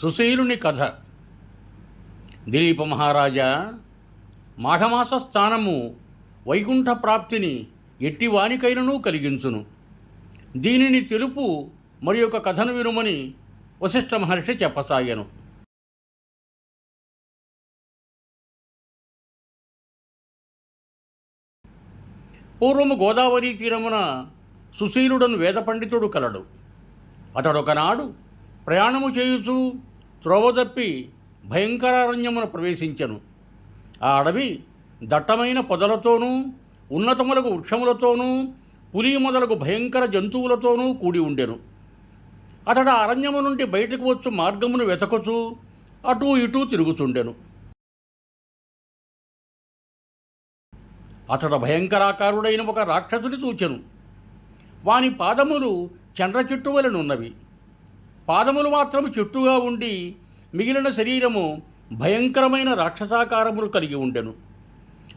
సుశీలుని కథ. దిలీప మహారాజా మాఘమాస స్థానము వైకుంఠ ప్రాప్తిని ఎట్టివానికైనను కలిగించును. దీనిని తెలుపు మరి ఒక కథను వినుమని వశిష్ఠ మహర్షి చెప్పసాగాను. పూర్వము గోదావరి తీరమున సుశీలుడను వేద పండితుడు కలడు. అతడొకనాడు ప్రయాణము చేయుచు త్రోవ తప్పి భయంకరారణ్యమున ప్రవేశించెను. ఆ అడవి దట్టమైన పొదలతోనూ ఉన్నతములకు వృక్షములతోనూ పులి మొదలకు భయంకర జంతువులతోనూ కూడి ఉండెను. అతడు అరణ్యము నుండి బయటకు వచ్చు మార్గమును వెతకుచూ అటూ ఇటూ తిరుగుతుండెను. అతడు భయంకరాకారుడైన ఒక రాక్షసుని చూచెను. వాని పాదములు చండ్ర చెట్టు వలెనున్నవి. పాదములు మాత్రం చెట్టుగా ఉండి మిగిలిన శరీరము భయంకరమైన రాక్షసాకారములు కలిగి ఉండెను.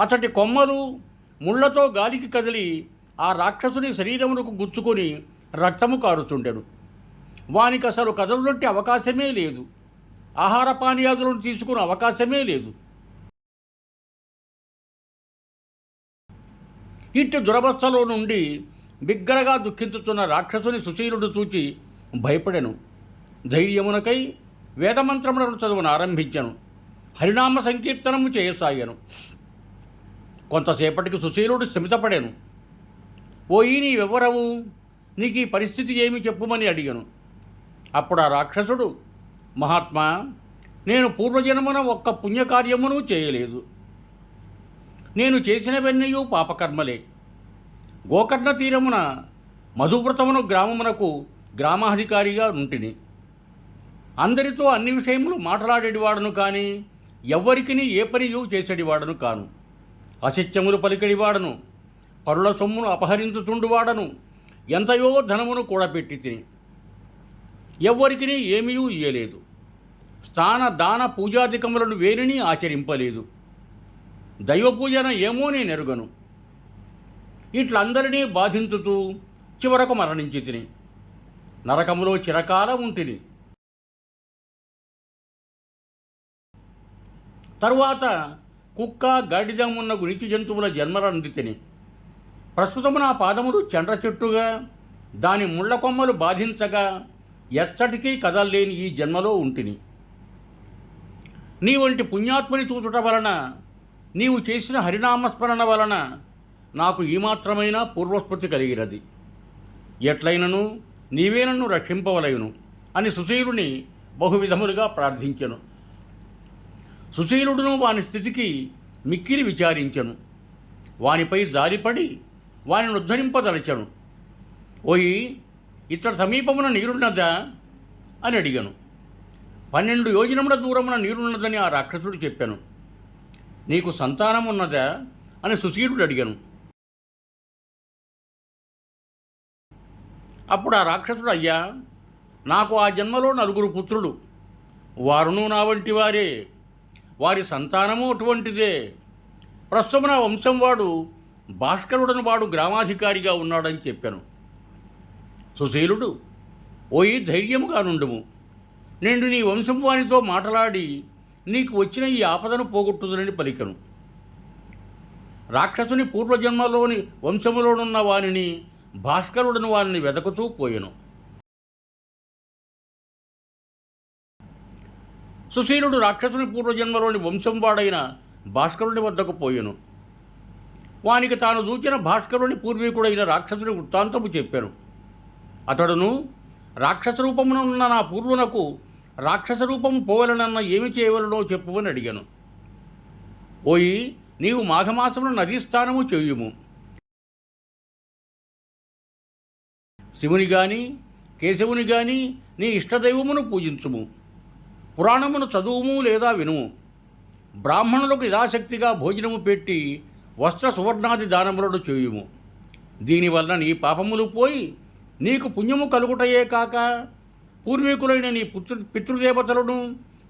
అతడి కొమ్మలు ముళ్ళతో గాలికి కదిలి ఆ రాక్షసుని శరీరమునకు గుచ్చుకొని రక్తము కారుతుండెను. వానికి అసలు కదలునట్టి అవకాశమే లేదు. ఆహార పానీయాదులను తీసుకునే అవకాశమే లేదు. ఇట్టి దురవస్థలో నుండి బిగ్గరగా దుఃఖించుతున్న రాక్షసుని సుశీలుడు చూచి భయపడెను. ధైర్యమునకై వేదమంత్రములను చదువును ఆరంభించను. హరినామ సంకీర్తనము చేయసాగాను కొంతసేపటికి సుశీలుడు స్థిమితపడాను ఓయి నీవెవ్వరవు నీకు ఈ పరిస్థితి ఏమి చెప్పుమని అడిగాను. అప్పుడు ఆ రాక్షసుడు మహాత్మా నేను పూర్వజన్మన ఒక్క పుణ్యకార్యమును చేయలేదు. నేను చేసినవన్నయూ పాపకర్మలే. గోకర్ణ తీరమున మధువ్రతమును గ్రామమునకు గ్రామాధికారిగా ఉంటిని. అందరితో అన్ని విషయములు మాట్లాడేటివాడను కానీ ఎవ్వరికిని ఏ పనియు చేసేటివాడను కాను. అసత్యములు పలికడివాడను పరుల సొమ్మును అపహరించుతుండువాడను ఎంతయో ధనమును కూడబెట్టి తిని. ఎవ్వరికిని ఏమీయూ ఇయ్యలేదు. స్థాన దాన పూజాధికములను వేరిని ఆచరింపలేదు. దైవ పూజన ఏమో నేను ఎరుగను. ఇట్లందరినీ బాధించుతూ చివరకు మరణించి తిని. నరకములో చిరకాలం ఉంటిని. తరువాత కుక్క గాడిదమున్న గురించి జంతువుల జన్మలంది తిని ప్రస్తుతము నా పాదములు చెండ్ర చెట్టుగా దాని ముళ్ళ కొమ్మలు బాధించగా ఎచ్చటికీ కదలలేని ఈ జన్మలో ఉంటిని. నీ వంటి పుణ్యాత్మని చూచుట వలన నీవు చేసిన హరినామస్మరణ వలన నాకు ఈ మాత్రమైన పూర్వస్మృతి కలిగినది. ఎట్లయినను నీవే నన్ను రక్షింపవలయును అని సుశీలుని బహువిధములుగా ప్రార్థించెను. సుశీలుడును వాని స్థితికి మిక్కిలి విచారించెను. వానిపై జారిపడి వాని ఉద్ధరింపదలచను. ఓయి ఇతడు సమీపమున నీరున్నదా? అని అడిగాను. పన్నెండు యోజనముల దూరమున నీరున్నదని ఆ రాక్షసుడు చెప్పాను. నీకు సంతానం ఉన్నదా? అని సుశీలుడు అడిగాను. అప్పుడు ఆ రాక్షసుడు అయ్యా నాకు ఆ జన్మలో నలుగురు పుత్రులు. వారును నా వంటి వారే. వారి సంతానము అటువంటిదే. ప్రస్తుతం నా వంశం వాడు భాస్కరుడని వాడు గ్రామాధికారిగా ఉన్నాడని చెప్పాను. సుశీలుడు ఓయి ధైర్యముగా నుండుము. నేను నీ వంశం వానితో మాట్లాడి నీకు వచ్చిన ఈ ఆపదను పోగొట్టుదనని పలికను. రాక్షసుని పూర్వజన్మలోని వంశములోనున్న వానిని భాస్కరుడని వారిని వెతకుతూ పోయెను. సుశీలుడు రాక్షసుని పూర్వజన్మలోని వంశం వాడైన భాస్కరుని వద్దకు పోయెను. వానికి తాను చూచిన భాస్కరుని పూర్వీకుడైన రాక్షసుని వృత్తాంతము చెప్పాను. అతడును రాక్షస రూపమున ఉన్న నా పూర్వునకు రాక్షస రూపము పోవలనన్న ఏమి చేయవలనో చెప్పువని అడిగాను. ఓయి నీవు మాఘమాసమున నదీ స్థానము చేయుము. శివుని గాని కేశవుని గాని నీ ఇష్టదైవమును పూజించుము. పురాణమును చదువుము లేదా వినుము బ్రాహ్మణులకు యథాశక్తిగా భోజనము పెట్టి వస్త్ర సువర్ణాది దానములను చేయుము. దీనివల్ల నీ పాపములు పోయి నీకు పుణ్యము కలుగుటయే కాక పూర్వీకులైన నీ పుత్రు పితృదేవతలను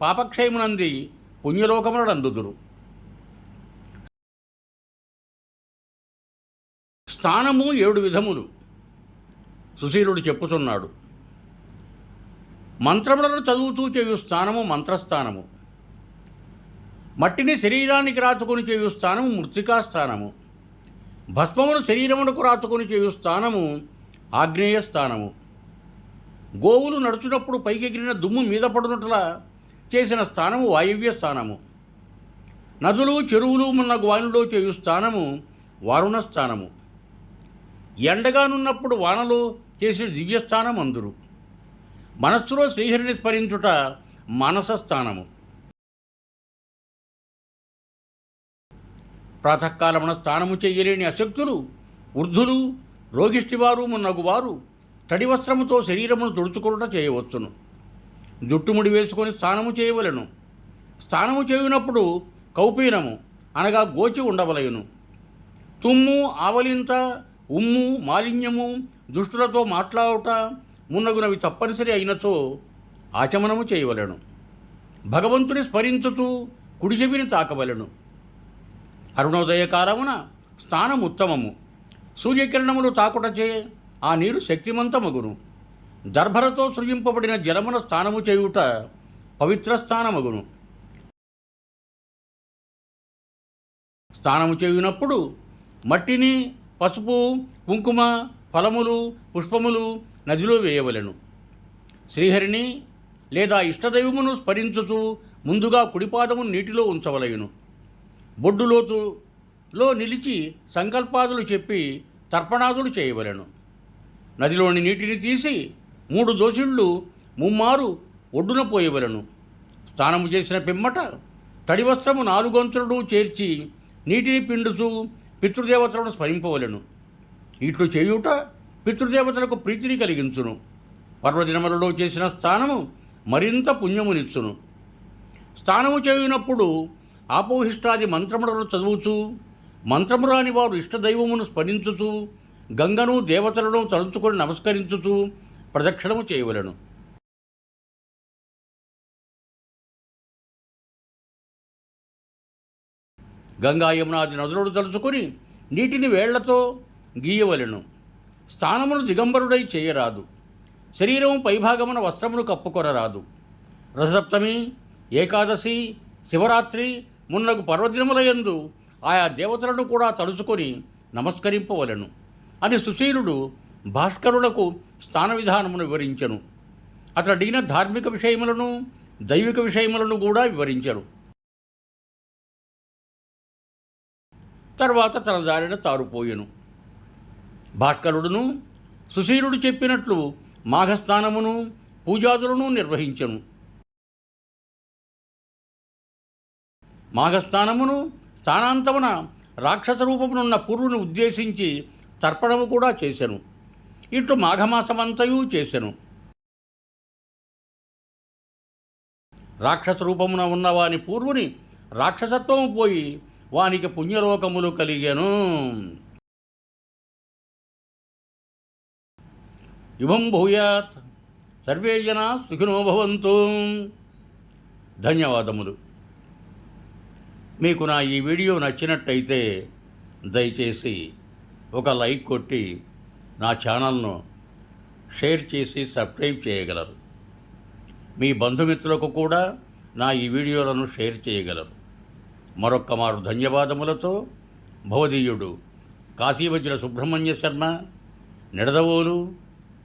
పాపక్షయమునంది పుణ్యలోకములను అందుదురు స్థానము ఏడు విధములు. సుశీలుడు చెప్పుతున్నాడు మంత్రములను చదువుతూ చేయు స్థానము మంత్రస్థానము. మట్టిని శరీరానికి రాచుకొని చేయు స్థానము మృతికా స్థానము. భస్మమును శరీరమునకు రాచుకొని చేయు స్థానము ఆగ్నేయ స్థానము. గోవులు నడుచునప్పుడు పైకెగిరిన దుమ్ము మీద పడునట్లా చేసిన స్థానము వాయువ్య స్థానము. నదులు చెరువులు ఉన్న వానులో చేయు స్థానము వారుణ స్థానము. ఎండగానున్నప్పుడు వానలు చేసిన దివ్యస్థానం అందురు మనస్సులో శ్రీహరిని స్మరించుట మనసస్థానము ప్రాతకాలమున స్నానము చేయలేని అశక్తులు వృద్ధులు రోగిష్టివారు మున్నగువారు తడి వస్త్రముతో శరీరమును తుడుచుకుంట చేయవచ్చును. జుట్టుముడి వేసుకొని స్నానము చేయవలెను. స్నానము చేయునప్పుడు కౌపీనము అనగా గోచి ఉండవలయును. తుమ్ము ఆవలింత ఉమ్ము మాలిన్యము దుష్టులతో మాట్లాడుట మున్నగునవి తప్పనిసరి అయినచో ఆచమనము చేయవలెను. భగవంతుని స్మరించుతూ కుడి చెవిని తాకవలెను. అరుణోదయ కాలమున స్నానం ఉత్తమము. సూర్యకిరణములు తాకుటచే ఆ నీరు శక్తిమంతమగును. దర్భరతో సృజింపబడిన జలమున స్నానము చేయుట పవిత్ర స్థానమగును స్నానము చేయునప్పుడు మట్టిని పసుపు కుంకుమ ఫలములు పుష్పములు నదిలో వేయవలెను. శ్రీహరిని లేదా ఇష్టదైవమును స్మరించుతూ ముందుగా కుడిపాదము నీటిలో ఉంచవలయును. బొడ్డులోతులో నిలిచి సంకల్పాదులు చెప్పి తర్పణాదులు చేయవలెను. నదిలోని నీటిని తీసి మూడు దోషుళ్ళు ముమ్మారు ఒడ్డున పోయవలను. స్నానము చేసిన పిమ్మట తడివస్త్రము నాలుగొంతులను చేర్చి నీటిని పిండుతూ పితృదేవతలను స్మరింపవలెను. ఇట్లు చేయుట పితృదేవతలకు ప్రీతిని కలిగించును. పర్వదినములలో చేసిన స్థానము మరింత పుణ్యమునిచ్చును. స్థానము చేయునప్పుడు ఆపోహిష్టాది మంత్రములను చదువుచు మంత్రము రాని వారు ఇష్టదైవమును స్మరించుచు గంగను దేవతలను తలుచుకొని నమస్కరించుచు ప్రదక్షిణము చేయవలెను. గంగా యమునాది నదులను తలుచుకొని నీటిని వేళ్ళతో గీయవలెను. స్థానమును దిగంబరుడై చేయరాదు. శరీరము పైభాగమున వస్త్రమును కప్పుకొనరాదు. రథసప్తమి ఏకాదశి శివరాత్రి మున్నగు పర్వదినములయందు ఆయా దేవతలను కూడా తలుచుకొని నమస్కరింపవలెను. అని సుశీలుడు భాస్కరులకు స్థాన విధానమును వివరించెను. అతడు అడిగిన ధార్మిక విషయములను దైవిక విషయములను కూడా వివరించరు తర్వాత తన దారిన తారుపోయెను. భాస్కరుడును సుశీలుడు చెప్పినట్లు మాఘస్నానమును పూజాదులను నిర్వహించెను. మాఘస్నానమును స్థానాంతమున రాక్షస రూపమునున్న పూర్వుని ఉద్దేశించి తర్పణము కూడా చేశాను ఇట్లు మాఘమాసమంతయు చేశాను రాక్షస రూపమున ఉన్న వాని పూర్వుని రాక్షసత్వము పోయి వానికి పుణ్యలోకములు కలిగాను. ఇవం భూయాత్. సర్వే జనా సుఖినో భవంతు. ధన్యవాదములు. మీకు నా ఈ వీడియో నచ్చినట్టయితే దయచేసి ఒక లైక్ కొట్టి నా ఛానల్ను షేర్ చేసి సబ్స్క్రైబ్ చేయగలరు. మీ బంధుమిత్రులకు కూడా నా ఈ వీడియోలను షేర్ చేయగలరు. మరొక్క మారు ధన్యవాదములతో భవదీయుడు కాశీవజ్ర సుబ్రహ్మణ్య శర్మ నిడదవోలు.